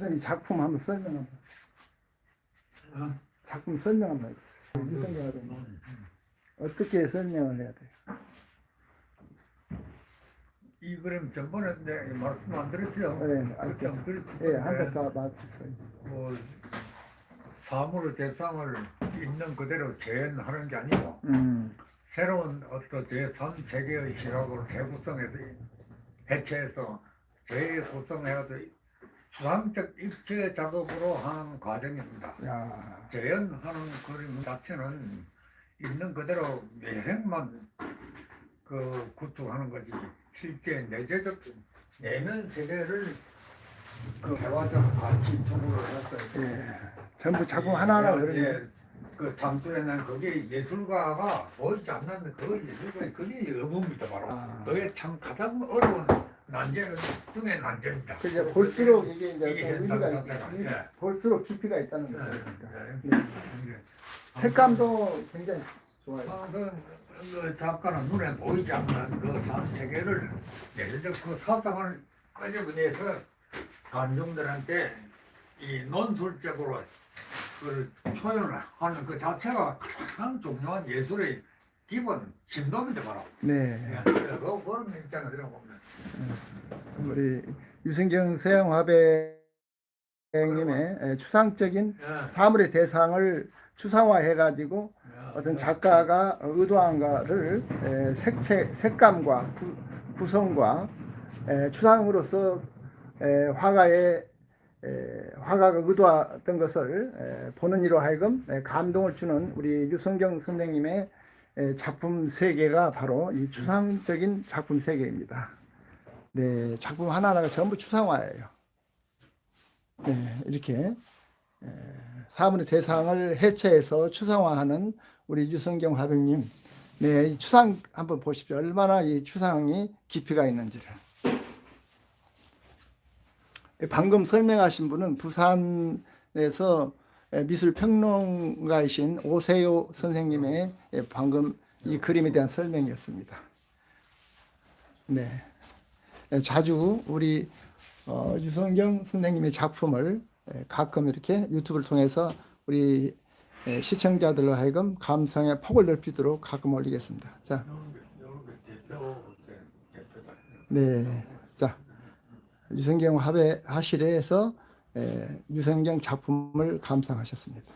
선생님 작품 한번 설명 한번. 어? 작품 설명 한번 해주세요. 어떻게 설명을 해야 돼요? 이 그림 전번에 내 말씀 안 드렸어요. 네, 그때 안 드렸을 예, 한번 텐데 다 맞췄어요. 뭐 사물 대상을 있는 그대로 재현하는 게 아니고 음, 새로운 어떤 제3 세계의 시각으로 재구성해서 해체해서 재구성해가지고 수상적 입체 작업으로 하는 과정입니다. 야, 재현하는 그림 자체는 있는 그대로 매행만 그 구축하는 거지 실제 내재적 내면 세계를 그 해와적 같이 투구를 했어요. 예. 전부 작품 하나하나 예, 그러네. 예. 그 잠들에는 그게 예술가가 보이지 않는데 그 예술가의 그게 의무입니다 바로. 아. 그게 참 가장 어려운 난제 중에 난제입니다. 그 이제 볼수록 이게 이제 이게 또 현상 의미가 자체가, 있- 예. 볼수록 깊이가 있다는 예, 거죠. 예, 네. 예. 색감도 굉장히 좋아요. 항상 그 작가는 눈에 보이지 않는 그 삶 세계를 내재적 그 사상을 끄집어내서 관중들한테 이 논술적으로 그걸 표현하는 그 자체가 가장 중요한 예술의 기본 심도입니다 바로. 네. 예, 그 그런 입장에서 보면 우리 유승경 서영화백님의 추상적인 예, 사물의 대상을 추상화해가지고 예, 어떤 작가가 의도한가를 에, 색채, 색감과 구, 구성과 에, 추상으로서 에, 화가의 에, 화가가 의도했던 것을 에, 보는 이로 하여금 에, 감동을 주는 우리 유성경 선생님의 에, 작품 세계가 바로 이 추상적인 작품 세계입니다. 네, 작품 하나하나가 전부 추상화예요. 네, 이렇게 에, 사물의 대상을 해체해서 추상화하는 우리 유성경 화백님, 네, 이 추상 한번 보십시오. 얼마나 이 추상이 깊이가 있는지를. 방금 설명하신 분은 부산에서 미술 평론가이신 오세요 선생님의 방금 이 그림에 대한 설명이었습니다. 네, 자주 우리 어, 유성경 선생님의 작품을 에, 가끔 이렇게 유튜브를 통해서 우리 에, 시청자들로 하여금 감상의 폭을 넓히도록 가끔 올리겠습니다. 자. 네, 자 유성경 화배 하실에서 에, 유성경 작품을 감상하셨습니다.